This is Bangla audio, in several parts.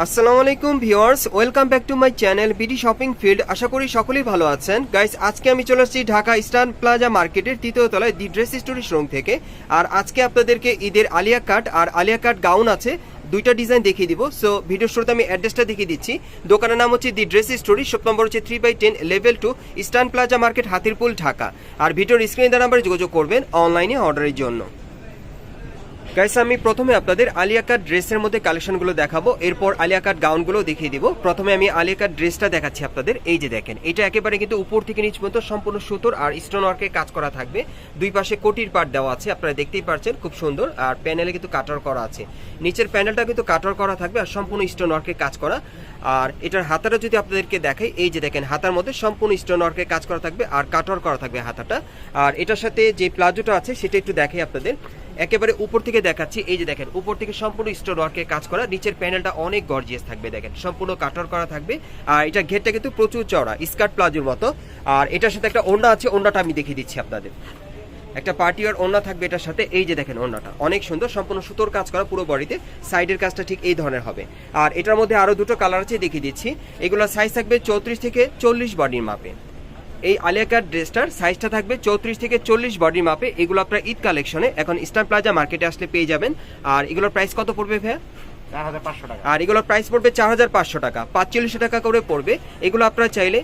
আসসালামু আলাইকুম viewers, welcome back to my channel BD shopping field. আশা করি সকলেই ভালো আছেন। গাইস, আজকে আমি চলে আসছি ঢাকা ইস্টার্ন প্লাজা মার্কেটের তৃতীয় তলায় দি ড্রেস স্টোরি শোরুম থেকে। আর আজকে আপনাদেরকে ঈদের আলিয়া কাট আর আলিয়া কাট গাউন আছে, দুইটা ডিজাইন দেখিয়ে দিব। সো ভিডিও শুরুতে আমি অ্যাড্রেসটা দেখিয়ে দিচ্ছি। দোকানের নাম হচ্ছে the dress story, shop number হচ্ছে three by ten level two Eastern Plaza market, Hatirpul, Dhaka. আর ভিডিওর স্ক্রিনে নাম্বারে যোগাযোগ করবেন অনলাইনে অর্ডারের জন্য। গাইস আমি প্রথমে আপনাদের আলিয়া কাট ড্রেসের মধ্যে কালেকশনগুলো দেখাবো। এরপর আলিয়া কাট গাউনগুলো দেখিয়ে দিব। প্রথমে আমি আলিয়া কাট ড্রেসটা দেখাচ্ছি আপনাদের। এই যে দেখেন, এটা একেবারে কিন্তু উপর থেকে নিচ পর্যন্ত সম্পূর্ণ সুতোর আর স্টোন ওয়ার্কে কাজ করা থাকবে। দুই পাশে কোটির পাট দেওয়া আছে, আপনারা দেখতেই পাচ্ছেন খুব সুন্দর। আর প্যানেলে কিন্তু কাটার করা আছে। নিচের প্যানেলটা কিন্তু কাটার করা থাকবে আর সম্পূর্ণ স্টোন ওয়ার্কে কাজ করা। আর এটার হাতাটা যদি আপনাদেরকে দেখাই, এই যে দেখেন, হাতার মধ্যে সম্পূর্ণ স্টোন ওয়ার্কে কাজ করা থাকবে আর কাটার করা থাকবে হাতাটা। আর এটার সাথে যে প্লাজোটা আছে, সেটা একটু দেখাই আপনাদের। একেবারে উপর থেকে দেখাচ্ছি, এই যে দেখেন, উপর থেকে সম্পূর্ণ স্টোন ওয়ার্কে কাজ করা, নিচের প্যানেলটা অনেক গর্জিয়াস থাকবে, দেখেন, সম্পূর্ণ কাটার করা থাকবে। আর এটা ঘেরটা কিন্তু প্রচুর চওড়া স্কার্ট প্লাজোর মতো। আর এটার সাথে একটা ওন্না আছে ওন্নাটা আমি দেখিয়ে দিচ্ছি আপনাদের। একটা পার্টি আর ওন্না থাকবে এটার সাথে, এই যে দেখেন ওন্নাটা অনেক সুন্দর, সম্পূর্ণ সুতোর কাজ করা পুরো বডিতে সাইডের কাজটা ঠিক এই ধরনের হবে। আর এটার মধ্যে আরও দুটো কালার আছে, দেখিয়ে দিচ্ছি। এগুলো সাইজ থাকবে চৌত্রিশ থেকে চল্লিশ বডির মাপে। এই আলিয়াকার ড্রেসটার সাইজটা থাকবে চৌত্রিশ থেকে চল্লিশ বডির মাপে। এগুলো আপনার ঈদ কালেকশনে এখন ইস্টার্ন প্লাজা মার্কেটে আসলে পেয়ে যাবেন। আর এগুলোর প্রাইস কত পড়বে ভাইয়া? আর এগুলোর প্রাইস পড়বে চার হাজার পাঁচশো টাকা। পাঁচচল্লিশশো টাকা করে পড়বে। এগুলো আপনারা চাইলে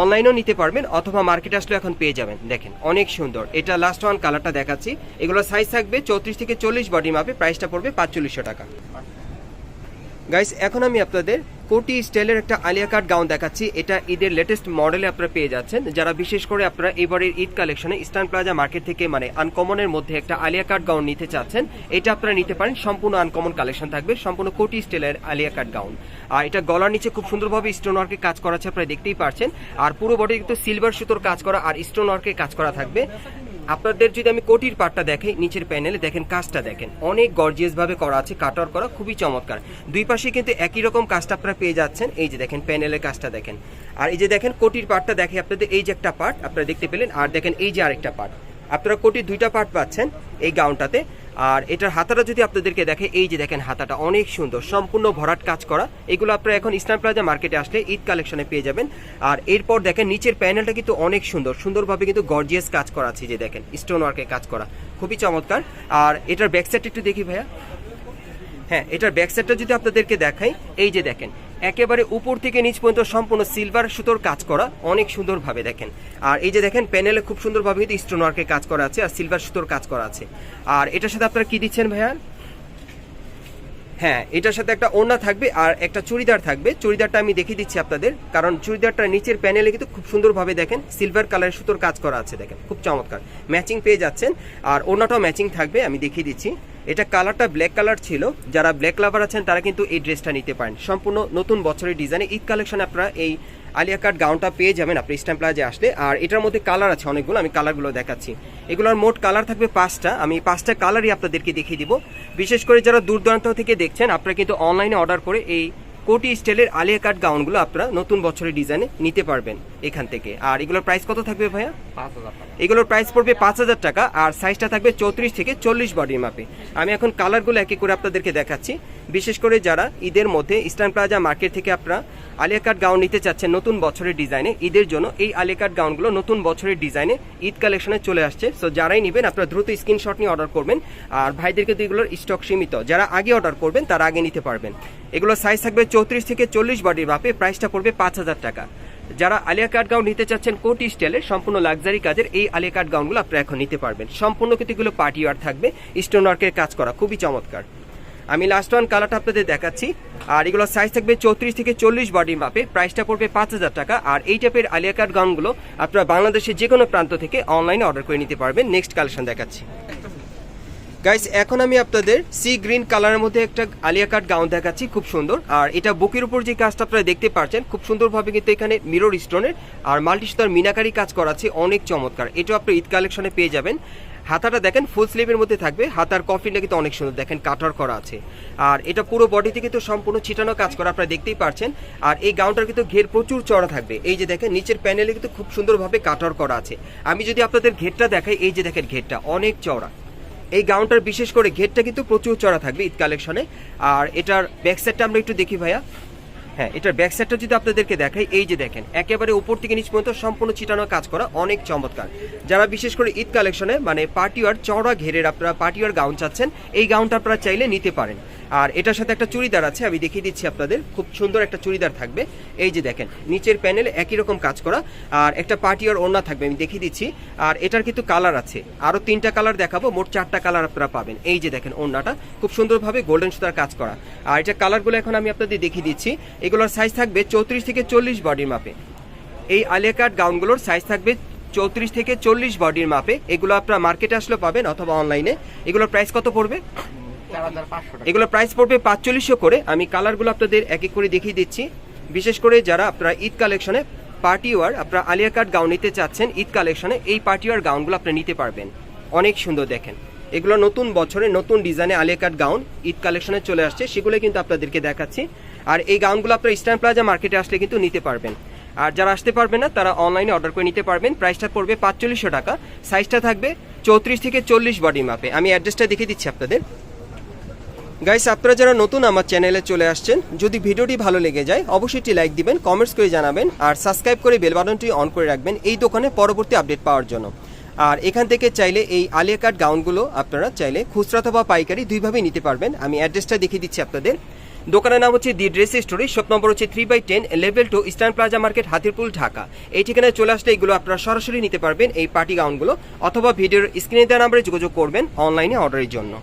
অনলাইনেও নিতে পারবেন অথবা মার্কেটে আসলে এখন পেয়ে যাবেন। দেখেন অনেক সুন্দর। এটা লাস্ট ওয়ান কালারটা দেখাচ্ছি। এগুলোর সাইজ থাকবে চৌত্রিশ থেকে চল্লিশ বডি মাপে। প্রাইসটা পড়বে পাঁচচল্লিশশো টাকা। গাইস এখন আমি আপনাদের কোটি স্টাইলের একটা আলিয়া কাট গাউন দেখাচ্ছি। এটা ঈদের লেটেস্ট মডেলে আপনারা পেয়ে যাচ্ছেন। যারা বিশেষ করে আপনারা এবারের ঈদ কালেকশনে ইস্টার্ন প্লাজা মার্কেট থেকে মানে আনকমনের মধ্যে একটা আলিয়া কাট গাউন নিতে চাচ্ছেন, এটা আপনারা নিতে পারেন। সম্পূর্ণ আনকমন কালেকশন থাকবে, সম্পূর্ণ কোটি স্টাইলের আলিয়া কাট গাউন। আর এটা গলার নিচে খুব সুন্দরভাবে স্টোন ওয়ার্কে কাজ করা আছে, আপনারা দেখতেই পারছেন। আর পুরো বডি কিন্তু সিলভার সুতোর কাজ করা আর স্টোন ওয়ার্কে কাজ করা থাকবে। আপনাদের যদি আমি কোটির পাটটা দেখাই, নিচের প্যানেলে দেখেন কাজটা দেখেন। অনেক গর্জিয়াস ভাবে করা আছে, কাটার করা, খুবই চমৎকার। দুই পাশে কিন্তু একই রকম কাজটা আপনারা পেয়ে যাচ্ছেন। এই যে দেখেন, প্যানেলের কাজটা দেখেন। আর এই যে দেখেন, কোটির পাটটা দেখে আপনাদের এই যে একটা পার্ট আপনারা দেখতে পেলেন, আর দেখেন এই যে আরেকটা পার্ট আপনারা কোটির দুইটা পার্ট পাচ্ছেন এই গাউনটাতে। আর এটার হাতাটা যদি আপনাদেরকে দেখে, এই যে দেখেন হাতাটা অনেক সুন্দর, সম্পূর্ণ ভরাট কাজ করা। এগুলো আপনারা এখন ইস্টার্ন প্লাজা মার্কেটে আসলে ঈদ কালেকশনে পেয়ে যাবেন। আর এরপর দেখেন নিচের প্যানেলটা কিন্তু অনেক সুন্দর, সুন্দরভাবে কিন্তু গর্জিয়াস কাজ করা আছে যে দেখেন স্টোন ওয়ার্কে কাজ করা। খুবই চমৎকার। আর এটার ব্যাক সাইড একটু দেখি ভাইয়া। হ্যাঁ এটার ব্যাক সাইডটা যদি আপনাদেরকে দেখাই, এই যে দেখেন একেবারে উপর থেকে নিচ পর্যন্ত সম্পূর্ণ সিলভার সুতোর কাজ করা অনেক সুন্দরভাবে দেখেন। আর এই যে দেখেন প্যানেলে খুব সুন্দরভাবে কিন্তু স্টোন ওয়ার্কের কাজ করা আছে আর সিলভার সুতোর কাজ করা আছে। আর এটার সাথে আপনারা কি দিচ্ছেন ভাইয়া? হ্যাঁ এটার সাথে একটা ওড়না থাকবে আর একটা চুড়িদার থাকবে। চুড়িদারটা আমি দেখিয়ে দিচ্ছি আপনাদের, কারণ চুড়িদারটা নিচের প্যানেলে কিন্তু খুব সুন্দরভাবে দেখেন সিলভার কালারের সুতোর কাজ করা আছে দেখেন, খুব চমৎকার। ম্যাচিং পেয়ে যাচ্ছেন, আর ওড়নাটাও ম্যাচিং থাকবে, আমি দেখিয়ে দিচ্ছি। এটা কালারটা ব্ল্যাক কালার ছিল। যারা ব্ল্যাক লাভার আছেন, তারা কিন্তু এই ড্রেসটা নিতে পারেন। সম্পূর্ণ নতুন বছরের ডিজাইনে ঈদ কালেকশনে আপনারা এই আলিয়া কাট গাউনটা পেয়ে যাবেন আপনি স্ট্যাম্প প্লাজে আসলে। আর এটার মধ্যে কালার আছে অনেকগুলো, আমি কালারগুলো দেখাচ্ছি। এগুলোর মোট কালার থাকবে পাঁচটা। আমি পাঁচটা কালারই আপনাদেরকে দেখিয়ে দিব। বিশেষ করে যারা দূর দূরান্ত থেকে দেখছেন, আপনারা কিন্তু অনলাইনে অর্ডার করে এই কোটি স্টাইলের আলিয়া কাট গাউনগুলো আপনারা নতুন বছরের ডিজাইনে নিতে পারবেন এখান থেকে। আর এগুলোর প্রাইস কত থাকবে ভাইয়া? পাঁচ হাজার এগুলোর প্রাইস পড়বে পাঁচ হাজার টাকা আর সাইজটা থাকবে চৌত্রিশ থেকে চল্লিশ বডির মাপে। আমি এখন কালারগুলো একে করে আপনাদেরকে দেখাচ্ছি। বিশেষ করে যারা ঈদের মধ্যে ইস্টার্ন প্লাজা মার্কেট থেকে আপনারা আলিয়া কাট গাউন নিতে চাচ্ছেন নতুন বছরের ডিজাইনে, ঈদের জন্য এই আলিয়া কাট গাউনগুলো নতুন বছরের ডিজাইনে ঈদ কালেকশনে চলে আসছে। সো যারাই নেবেন, আপনারা দ্রুত স্ক্রিনশট নিয়ে অর্ডার করবেন। আর ভাইদেরকে তো এগুলোর স্টক সীমিত। যারা আগে অর্ডার করবেন, তারা আগে নিতে পারবেন। এগুলো সাইজ থাকবে চৌত্রিশ থেকে চল্লিশ বডির মাপে প্রাইসটা পড়বে পাঁচ হাজার টাকা। যারা আলিয়া কাট গাউন নিতে চাচ্ছেন কোটি স্টাইলের সম্পূর্ণ লাক্সারি কাজের এই আলিয়া কাট গাউনগুলো আপনারা এখন নিতে পারবেন। সম্পূর্ণ কিন্তু এগুলো পার্টি ওয়ার থাকবে স্টোন ওয়ার্কের কাজ করা, খুবই চমৎকার। আমি লাস্ট ওয়ান কালারটা আপনাদের দেখাচ্ছি। আর এগুলো সাইজ থাকবে চৌত্রিশ থেকে চল্লিশ বডির মাপে প্রাইসটা পড়বে পাঁচ হাজার টাকা। আর এই টাইপের আলিয়া কাট গাউনগুলো আপনারা বাংলাদেশের যে কোনো প্রান্ত থেকে অনলাইনে অর্ডার করে নিতে পারবেন। নেক্সট কালেকশন দেখাচ্ছি। গাইস এখন আমি আপনাদের সি গ্রিন কালারের মধ্যে একটা আলিয়া কাট গাউন দেখাচ্ছি। খুব সুন্দর। আর এটা বুকের উপর যে কাজটা আপনারা দেখতে পাচ্ছেন, খুব সুন্দরভাবে কিন্তু এখানে মিরর স্টোনের আর মাল্টিস্টার মিনাকারি কাজ করা আছে অনেক চমৎকার। এটাও আপনি ঈদ কালেকশনে পেয়ে যাবেন। হাতাটা দেখেন ফুল স্লিভের মধ্যে থাকবে। হাতার কফিনটা কিন্তু অনেক সুন্দর। দেখেন কাটার করা আছে। আর এটা পুরো বডিতে কিন্তু সম্পূর্ণ ছিটানো কাজ করা আপনারা দেখতেই পারছেন। আর এই গাউনটার কিন্তু ঘের প্রচুর চড়া থাকবে। এই যে দেখেন, নিচের প্যানেলে কিন্তু খুব সুন্দরভাবে কাটার করা আছে। আমি যদি আপনাদের ঘেরটা দেখাই, এই যে দেখেন ঘেরটা, অনেক চওড়া। এই গাউনটার বিশেষ করে ঘেরটা কিন্তু প্রচুর চড়া থাকবে ঈদ কালেকশনে। আর এটার ব্যাক সাইডটা আমরা একটু দেখি ভাইয়া। হ্যাঁ এটার ব্যাক সাইডটা যদি আপনাদেরকে দেখাই, এই যে দেখেন, একেবারে উপর থেকে নিচ পর্যন্ত সম্পূর্ণ চিটানো কাজ করা অনেক চমৎকার। যারা বিশেষ করে ঈদ কালেকশনে মানে পার্টিওয়ার চওড়া ঘেরের আপনারা পার্টিওয়ার গাউন চাচ্ছেন, এই গাউনটা আপনারা চাইলে নিতে পারেন। আর এটার সাথে একটা চুড়িদার আছে, আমি দেখিয়ে দিচ্ছি আপনাদের। খুব সুন্দর একটা চুড়িদার থাকবে। এই যে দেখেন, নিচের প্যানেলে একই রকম কাজ করা, আর একটা পার্টিওয়ার ওড়না থাকবে, আমি দেখিয়ে দিচ্ছি। আর এটার কিন্তু কালার আছে। আরও তিনটা কালার দেখাবো, মোট চারটা কালার আপনারা পাবেন। এই যে দেখেন ওড়নাটা, খুব সুন্দরভাবে গোল্ডেন সুতার কাজ করা। আর এটা কালারগুলো এখন আমি আপনাদের দেখিয়ে দিচ্ছি। এগুলোর সাইজ থাকবে চৌত্রিশ থেকে চল্লিশ বডির মাপে এই আলিয়া কাট গাউনগুলোর সাইজ থাকবে চৌত্রিশ থেকে চল্লিশ বডির মাপে এগুলো আপনারা মার্কেটে আসলে পাবেন অথবা অনলাইনে এগুলোর প্রাইস কত পড়বে? এগুলোর প্রাইস পড়বে পাঁচচল্লিশশো করে। আমি কালারগুলো আপনাদের এক এক করে দেখিয়ে দিচ্ছি। বিশেষ করে যারা আপনারা ঈদ কালেকশনে পার্টি ওয়ার আপনারা আলিয়া কাট গাউন নিতে চাচ্ছেন, ঈদ কালেকশনে এই পার্টি ওয়ার গাউনগুলো আপনি নিতে পারবেন। অনেক সুন্দর দেখেন। এগুলো নতুন বছরে, নতুন ডিজাইনে আলিয়া কাট গাউন ঈদ কালেকশনে চলে আসছে। সেগুলো কিন্তু আপনাদেরকে দেখাচ্ছি। আর এই গাউনগুলো আপনারা ইস্টার্ন প্লাজা মার্কেটে আসলে কিন্তু নিতে পারবেন। আর যারা আসতে পারবেন না, তারা অনলাইনে অর্ডার করে নিতে পারবেন। প্রাইসটা পড়বে পাঁচচল্লিশশো টাকা। সাইজটা থাকবে চৌত্রিশ থেকে চল্লিশ বডি মাপে আমি অ্যাড্রেসটা দেখিয়ে দিচ্ছি আপনাদের। গাইস আপনারা যারা নতুন আমার চ্যানেলে চলে আসছেন, যদি ভিডিওটি ভালো লেগে যায়, অবশ্যই একটি লাইক দিবেন কমেন্টস করে জানাবেন, আর সাবস্ক্রাইব করে বেল বাটনটি অন করে রাখবেন, এই দোকানে পরবর্তী আপডেট পাওয়ার জন্য। আর এখান থেকে চাইলে এই আলিয়া কাট গাউনগুলো আপনারা চাইলে খুচরা অথবা পাইকারি দুইভাবেই নিতে পারবেন। আমি অ্যাড্রেসটা দেখিয়ে দিচ্ছি আপনাদের। দোকানের নাম হচ্ছে the dress story shop number হচ্ছে three by ten level two Eastern Plaza market Hatirpul, Dhaka. এই ঠিকানায় চলে আসলে এগুলো আপনারা সরাসরি নিতে পারবেন, এই পার্টি গাউনগুলো অথবা ভিডিওর স্ক্রিনে দেওয়া নাম্বারে যোগাযোগ করবেন অনলাইনে অর্ডারের জন্য।